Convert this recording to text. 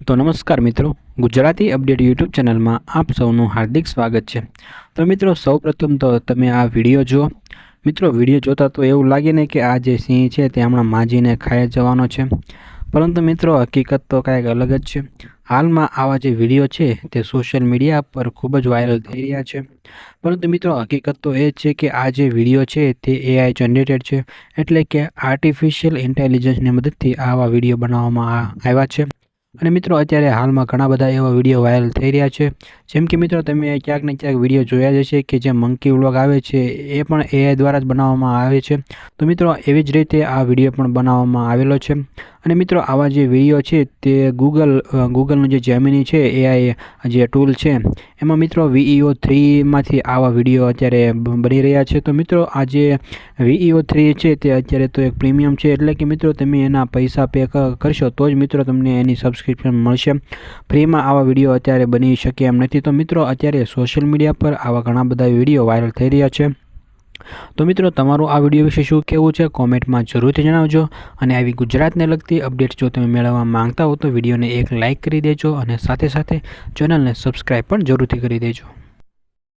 તો નમસ્કાર મિત્રો, ગુજરાતી અપડેટ યુટ્યુબ ચેનલમાં આપ સૌનું હાર્દિક સ્વાગત છે. તો મિત્રો, સૌપ્રથમ તો તમે આ વીડિયો જુઓ. મિત્રો, વીડિયો જોતા તો એવું લાગે ને કે આ જે સિંહ છે તે હમણાં માજીને ખાઈ જવાનો છે. પરંતુ મિત્રો, હકીકત તો કાંઈક અલગ જ છે. હાલમાં આવા જે વીડિયો છે તે સોશિયલ મીડિયા પર ખૂબ જ વાયરલ થઈ રહ્યા છે. પરંતુ મિત્રો, હકીકત તો એ છે કે આ જે વીડિયો છે તે એઆઈ જનરેટેડ છે. એટલે કે આર્ટિફિશિયલ ઇન્ટેલિજન્સની મદદથી આવા વીડિયો બનાવવામાં આવ્યા છે. અને મિત્રો, અત્યારે હાલમાં ઘણા બધા એવા વીડિયો વાયરલ થઈ રહ્યા છે. જેમ કે મિત્રો, તમે ક્યાંક ને ક્યાંક વીડિયો જોયા જ હશે કે જે મંકી વ્લોગ આવે છે, એ પણ એઆઈ દ્વારા જ બનાવવામાં આવે છે. તો મિત્રો, એવી જ રીતે આ વીડિયો પણ બનાવવામાં આવેલો છે. અને મિત્રો, આવા જે વીડિયો છે તે ગૂગલ ગૂગલનું જે જેમિની છે એઆઈ જે ટૂલ છે, એમાં મિત્રો વીઈઓ થ્રીમાંથી આવા વીડિયો અત્યારે બની રહ્યા છે. તો મિત્રો, આ જે વીઈઓ થ્રી છે તે અત્યારે તો એક પ્રીમિયમ છે. એટલે કે મિત્રો, તમે એના પૈસા પે કરશો તો જ મિત્રો તમને એની સબસ્ક્રિપ્શન મળશે. ફ્રીમાં આવા વીડિયો અત્યારે બની શકે એમ નથી. તો મિત્રો, અત્યારે સોશિયલ મીડિયા પર આવા ઘણા બધા વીડિયો વાયરલ થઈ રહ્યા છે. તો મિત્રો, તમારું આ વીડિયો વિશે શું કહેવું છે? કોમેન્ટમાં જરૂરથી જણાવજો. અને આવી ગુજરાતને લગતી અપડેટ જો તમે મેળવવા માંગતા હો, તો વિડીયોને એક લાઇક કરી દેજો અને સાથે સાથે ચેનલને સબસ્ક્રાઈબ પણ જરૂરથી કરી દેજો.